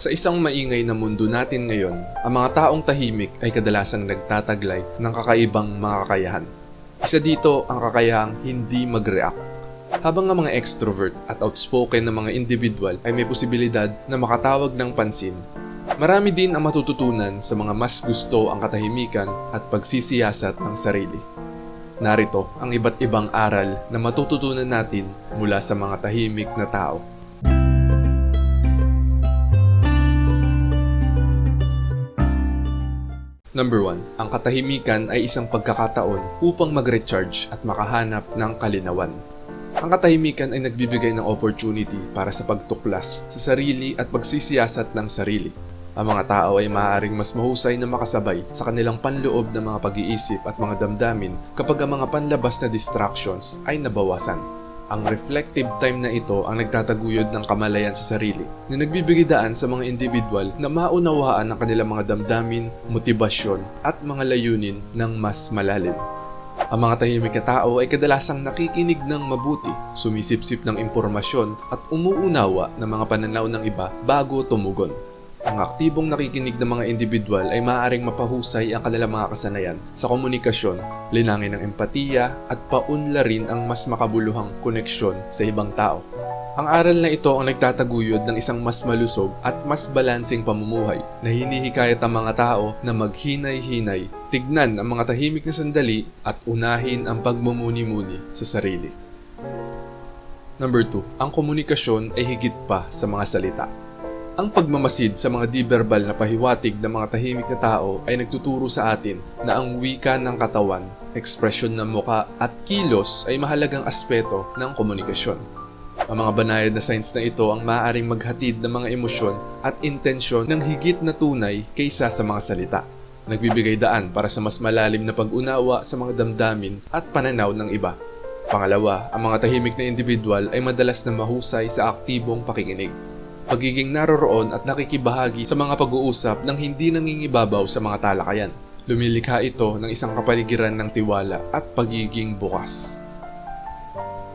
Sa isang maingay na mundo natin ngayon, ang mga taong tahimik ay kadalasang nagtataglay ng kakaibang mga kakayahan. Isa dito ang kakayahang hindi mag-react. Habang ang mga extrovert at outspoken na mga individual ay may posibilidad na makatawag ng pansin, marami din ang matututunan sa mga mas gusto ang katahimikan at pagsisiyasat ng sarili. Narito ang iba't ibang aral na matututunan natin mula sa mga tahimik na tao. Number 1. Ang katahimikan ay isang pagkakataon upang mag-recharge at makahanap ng kalinawan. Ang katahimikan ay nagbibigay ng opportunity para sa pagtuklas sa sarili at pagsisiyasat ng sarili. Ang mga tao ay maaaring mas mahusay na makasabay sa kanilang panloob ng mga pag-iisip at mga damdamin kapag ang mga panlabas na distractions ay nabawasan. Ang reflective time na ito ang nagtataguyod ng kamalayan sa sarili na nagbibigay daan sa mga individual na maunawaan ang kanilang mga damdamin, motibasyon at mga layunin ng mas malalim. Ang mga tahimik na tao ay kadalasang nakikinig ng mabuti, sumisipsip ng impormasyon at umuunawa ng mga pananaw ng iba bago tumugon. Ang aktibong nakikinig ng mga individual ay maaaring mapahusay ang kanilang mga kasanayan sa komunikasyon, linangin ng empatiya at paunlarin ang mas makabuluhang koneksyon sa ibang tao. Ang aral na ito ang nagtataguyod ng isang mas malusog at mas balansing pamumuhay na hinihikayat ang mga tao na maghinay-hinay, tignan ang mga tahimik na sandali at unahin ang pagmumuni-muni sa sarili. Number 2. Ang komunikasyon ay higit pa sa mga salita. Ang pagmamasid sa mga di-verbal na pahiwatig ng mga tahimik na tao ay nagtuturo sa atin na ang wika ng katawan, ekspresyon ng muka at kilos ay mahalagang aspeto ng komunikasyon. Ang mga banayad na signs na ito ang maaaring maghatid ng mga emosyon at intensyon ng higit na tunay kaysa sa mga salita. Nagbibigay daan para sa mas malalim na pag-unawa sa mga damdamin at pananaw ng iba. Pangalawa, ang mga tahimik na individual ay madalas na mahusay sa aktibong pakikinig pagiging naroroon at nakikibahagi sa mga pag-uusap nang hindi nangingibabaw sa mga talakayan. Lumilikha ito ng isang kapaligiran ng tiwala at pagiging bukas.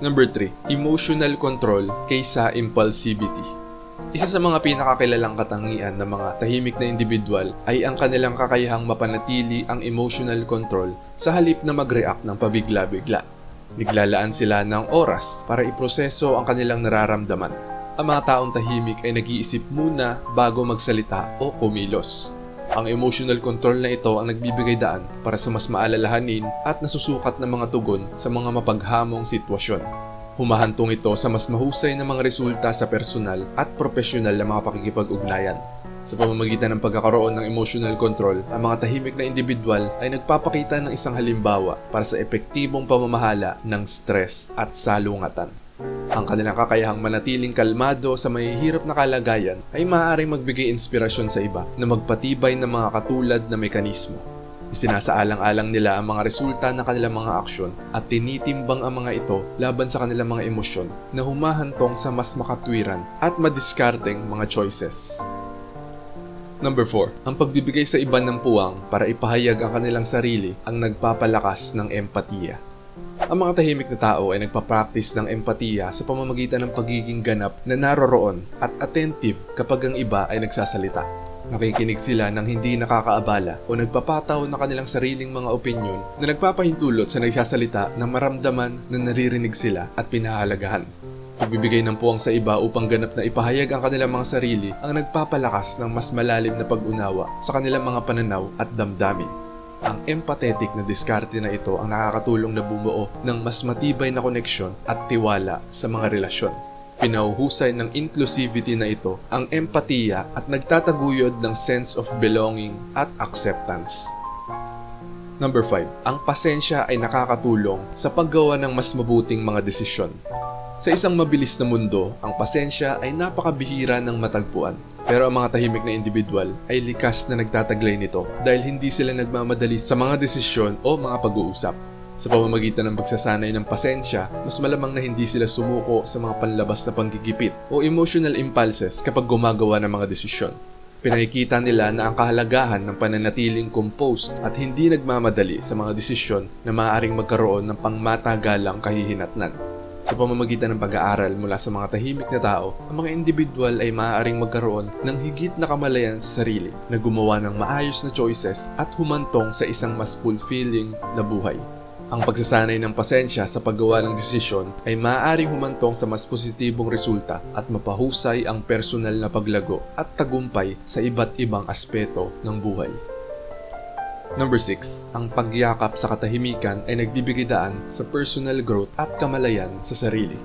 Number 3. Emotional control kaysa impulsivity. Isa sa mga pinakakilalang katangian ng mga tahimik na individual ay ang kanilang kakayahang mapanatili ang emotional control sa halip na mag-react ng pabigla-bigla. Naglalaan sila ng oras para iproseso ang kanilang nararamdaman ang mga taong tahimik ay nag-iisip muna bago magsalita o kumilos. Ang emotional control na ito ang nagbibigay daan para sa mas maalalahanin at nasusukat ng mga tugon sa mga mapaghamong sitwasyon. Humahantong ito sa mas mahusay na mga resulta sa personal at profesional na mga pakikipag-ugnayan. Sa pamamagitan ng pagkakaroon ng emotional control, ang mga tahimik na individual ay nagpapakita ng isang halimbawa para sa epektibong pamamahala ng stress at salungatan. Ang kanilang kakayahang manatiling kalmado sa mahihirap na kalagayan ay maaaring magbigay inspirasyon sa iba na magpatibay ng mga katulad na mekanismo. Isinasaalang-alang nila ang mga resulta ng kanilang mga aksyon at tinitimbang ang mga ito laban sa kanilang mga emosyon na humahantong sa mas makatwiran at madiskarteng mga choices. Number 4. Ang pagbibigay sa iba ng puwang para ipahayag ang kanilang sarili ang nagpapalakas ng empatiya. Ang mga tahimik na tao ay nagpa-practice ng empatiya sa pamamagitan ng pagiging ganap na naroroon at attentive kapag ang iba ay nagsasalita. Nakikinig sila ng hindi nakakaabala o nagpapataw ng kanilang sariling mga opinyon na nagpapahintulot sa nagsasalita na maramdaman na naririnig sila at pinahalagahan. Pagbibigay ng puwang sa iba upang ganap na ipahayag ang kanilang mga sarili ang nagpapalakas ng mas malalim na pag-unawa sa kanilang mga pananaw at damdamin. Ang empathetic na diskarte na ito ang nakakatulong na bumuo ng mas matibay na koneksyon at tiwala sa mga relasyon. Pinauhusay ng inclusivity na ito ang empatiya at nagtataguyod ng sense of belonging at acceptance. Number 5. Ang pasensya ay nakakatulong sa paggawa ng mas mabuting mga desisyon. Sa isang mabilis na mundo, ang pasensya ay napakabihira ng matagpuan. Pero ang mga tahimik na individual ay likas na nagtataglay nito dahil hindi sila nagmamadali sa mga desisyon o mga pag-uusap. Sa pamamagitan ng pagsasanay ng pasensya, mas malamang na hindi sila sumuko sa mga panlabas na panggigipit o emotional impulses kapag gumagawa ng mga desisyon. Pinakikita nila na ang kahalagahan ng pananatiling composed at hindi nagmamadali sa mga desisyon na maaaring magkaroon ng pangmatagalang kahihinatnan. Sa pamamagitan ng pag-aaral mula sa mga tahimik na tao, ang mga individual ay maaaring magkaroon ng higit na kamalayan sa sarili na gumawa ng maayos na choices at humantong sa isang mas fulfilling na buhay. Ang pagsasanay ng pasensya sa paggawa ng desisyon ay maaaring humantong sa mas positibong resulta at mapahusay ang personal na paglago at tagumpay sa iba't ibang aspeto ng buhay. Number 6. Ang pagyakap sa katahimikan ay nagbibigay daan sa personal growth at kamalayan sa sarili.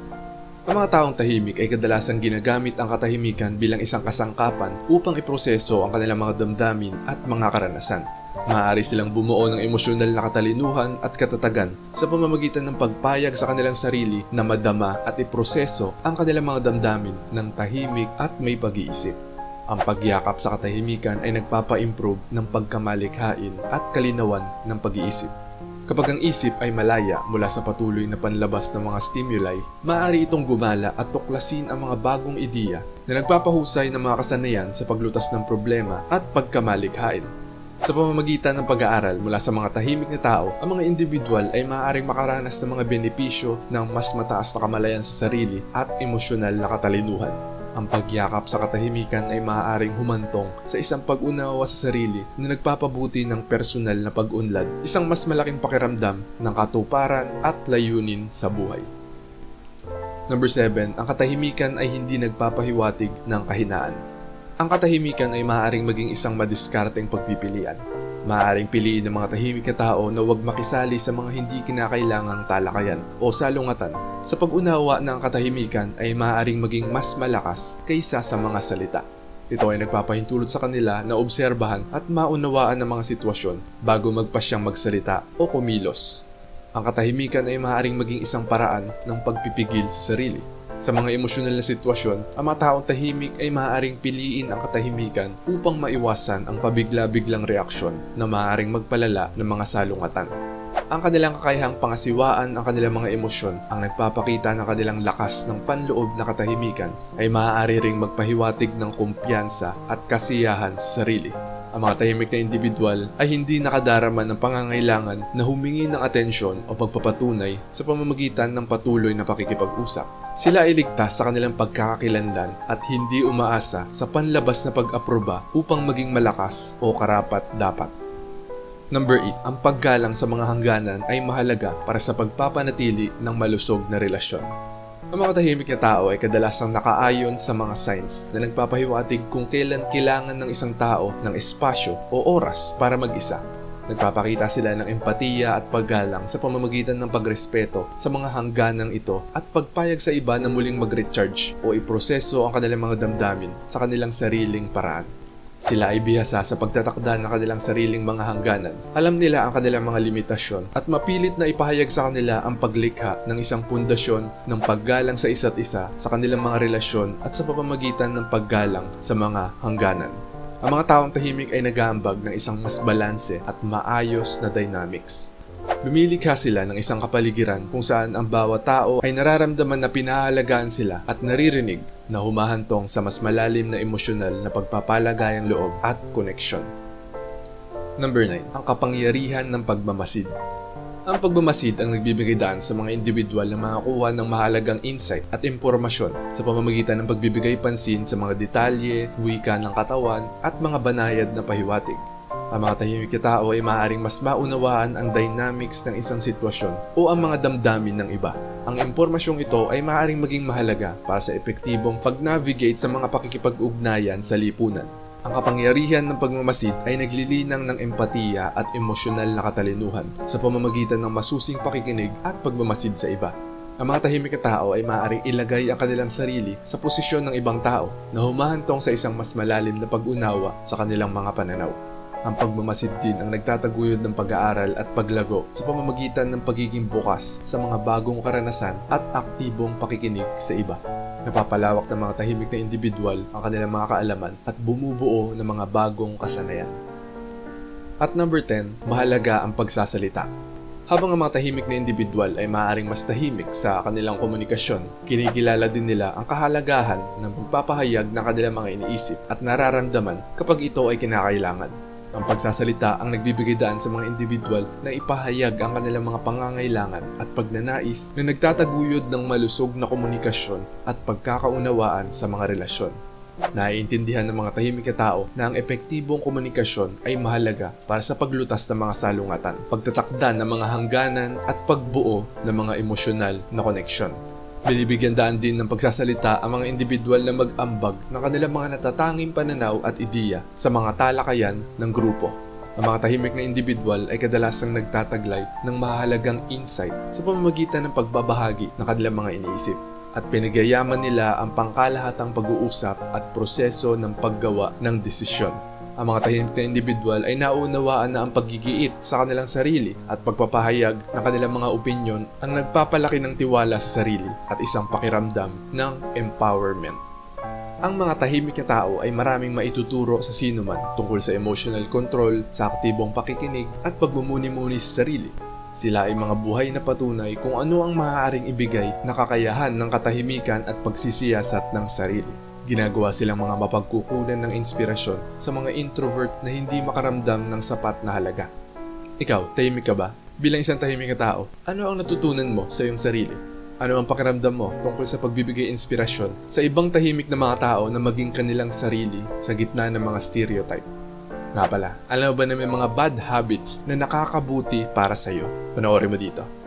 Ang mga taong tahimik ay kadalasang ginagamit ang katahimikan bilang isang kasangkapan upang iproseso ang kanilang mga damdamin at mga karanasan. Maaari silang bumuo ng emosyonal na katalinuhan at katatagan sa pamamagitan ng pagpayag sa kanilang sarili na madama at iproseso ang kanilang mga damdamin ng tahimik at may pag-iisip. Ang pagyakap sa katahimikan ay nagpapa-improve ng pagkamalikhain at kalinawan ng pag-iisip. Kapag ang isip ay malaya mula sa patuloy na panlabas ng mga stimuli, maaari itong gumala at tuklasin ang mga bagong ideya na nagpapahusay ng mga kasanayan sa paglutas ng problema at pagkamalikhain. Sa pamamagitan ng pag-aaral mula sa mga tahimik na tao, ang mga individual ay maaaring makaranas ng mga benepisyo ng mas mataas na kamalayan sa sarili at emosyonal na katalinuhan. Ang pagyakap sa katahimikan ay maaaring humantong sa isang pag-unawa sa sarili na nagpapabuti ng personal na pag-unlad, isang mas malaking pakiramdam ng katuparan at layunin sa buhay. Number 7, ang katahimikan ay hindi nagpapahiwatig ng kahinaan. Ang katahimikan ay maaaring maging isang madiskarteng pagpipilian. Maaaring piliin ng mga tahimik na tao na huwag makisali sa mga hindi kinakailangang talakayan o salungatan. Sa pag-unawa ng katahimikan ay maaaring maging mas malakas kaysa sa mga salita. Ito ay nagpapahintulot sa kanila na obserbahan at maunawaan ang mga sitwasyon bago magpasyang magsalita o kumilos. Ang katahimikan ay maaaring maging isang paraan ng pagpipigil sa sarili. Sa mga emosyonal na sitwasyon, ang mga taong tahimik ay maaaring piliin ang katahimikan upang maiwasan ang pabigla-biglang reaksyon na maaaring magpalala ng mga salungatan. Ang kanilang kakayahang pangasiwaan ang kanilang mga emosyon ang nagpapakita ng kanilang lakas ng panloob na katahimikan ay maaari ring magpahiwatig ng kumpiyansa at kasiyahan sa sarili. Ang mga tahimik na individual ay hindi nakadarama ng pangangailangan na humingi ng atensyon o pagpapatunay sa pamamagitan ng patuloy na pakikipag-usap. Sila ay ligtas sa kanilang pagkakakilanlan at hindi umaasa sa panlabas na pag-aproba upang maging malakas o karapat dapat. Number 8. Ang paggalang sa mga hangganan ay mahalaga para sa pagpapanatili ng malusog na relasyon. Ang mga tahimik na tao ay kadalasang nakaayon sa mga signs na nagpapahiwatig kung kailan kailangan ng isang tao ng espasyo o oras para mag-isa. Nagpapakita sila ng empatiya at paggalang sa pamamagitan ng pagrespeto sa mga hangganang ito at pagpayag sa iba na muling mag-recharge o iproseso ang kanilang mga damdamin sa kanilang sariling paraan. Sila ay bihasa sa pagtatakda ng kanilang sariling mga hangganan. Alam nila ang kanilang mga limitasyon at mapilit na ipahayag sa kanila ang paglikha ng isang pundasyon ng paggalang sa isa't isa sa kanilang mga relasyon at sa pamamagitan ng paggalang sa mga hangganan. Ang mga taong tahimik ay nag-aambag ng isang mas balanse at maayos na dynamics. Lumilikha sila ng isang kapaligiran kung saan ang bawat tao ay nararamdaman na pinahalagaan sila at naririnig na humahantong sa mas malalim na emosyonal na pagpapalagayang loob at koneksyon. Number 9. Ang kapangyarihan ng pagmamasid. Ang pagmamasid ang nagbibigay daan sa mga individual na makakuha ng mahalagang insight at impormasyon sa pamamagitan ng pagbibigay pansin sa mga detalye, wika ng katawan at mga banayad na pahiwatig. Ang mga tahimik na tao ay maaaring mas maunawaan ang dynamics ng isang sitwasyon o ang mga damdamin ng iba. Ang impormasyong ito ay maaaring maging mahalaga para sa epektibong pag-navigate sa mga pakikipag-ugnayan sa lipunan. Ang kapangyarihan ng pagmamasid ay naglilinang ng empatiya at emosyonal na katalinuhan sa pamamagitan ng masusing pakikinig at pagmamasid sa iba. Ang mga tahimik na tao ay maaaring ilagay ang kanilang sarili sa posisyon ng ibang tao na humahantong sa isang mas malalim na pag-unawa sa kanilang mga pananaw. Ang pagmamasid din ang nagtataguyod ng pag-aaral at paglago sa pamamagitan ng pagiging bukas sa mga bagong karanasan at aktibong pakikinig sa iba. Napapalawak ng mga tahimik na individual ang kanilang mga kaalaman at bumubuo ng mga bagong kasanayan. At number 10, mahalaga ang pagsasalita. Habang ang mga tahimik na individual ay maaaring mas tahimik sa kanilang komunikasyon, kinikilala din nila ang kahalagahan ng pagpapahayag ng kanilang mga iniisip at nararamdaman kapag ito ay kinakailangan. Ang pagsasalita ang nagbibigay daan sa mga individual na ipahayag ang kanilang mga pangangailangan at pagnanais na nagtataguyod ng malusog na komunikasyon at pagkakaunawaan sa mga relasyon. Naiintindihan ng mga tahimik na tao na ang epektibong komunikasyon ay mahalaga para sa paglutas ng mga salungatan, pagtatakda ng mga hangganan at pagbuo ng mga emosyonal na koneksyon. Binibigyan daan din ng pagsasalita ang mga individual na mag-ambag ng kanilang mga natatanging pananaw at ideya sa mga talakayan ng grupo. Ang mga tahimik na individual ay kadalasang nagtataglay ng mahalagang insight sa pamamagitan ng pagbabahagi ng kanilang mga iniisip at pinagayaman nila ang pangkalahatang pag-uusap at proseso ng paggawa ng desisyon. Ang mga tahimik na individual ay naunawaan na ang paggigiit sa kanilang sarili at pagpapahayag ng kanilang mga opinyon ang nagpapalaki ng tiwala sa sarili at isang pakiramdam ng empowerment. Ang mga tahimik na tao ay maraming maituturo sa sino man tungkol sa emotional control, sa aktibong pakikinig at pagmumuni-muni sa sarili. Sila ay mga buhay na patunay kung ano ang maaaring ibigay na kakayahan ng katahimikan at pagsisiyasat ng sarili. Ginagawa silang mga mapagkukunan ng inspirasyon sa mga introvert na hindi makaramdam ng sapat na halaga. Ikaw, tahimik ka ba? Bilang isang tahimik na tao, ano ang natutunan mo sa iyong sarili? Ano ang pakiramdam mo tungkol sa pagbibigay inspirasyon sa ibang tahimik na mga tao na maging kanilang sarili sa gitna ng mga stereotype? Nga pala, alam mo ba na may mga bad habits na nakakabuti para sa'yo? Panoorin mo dito.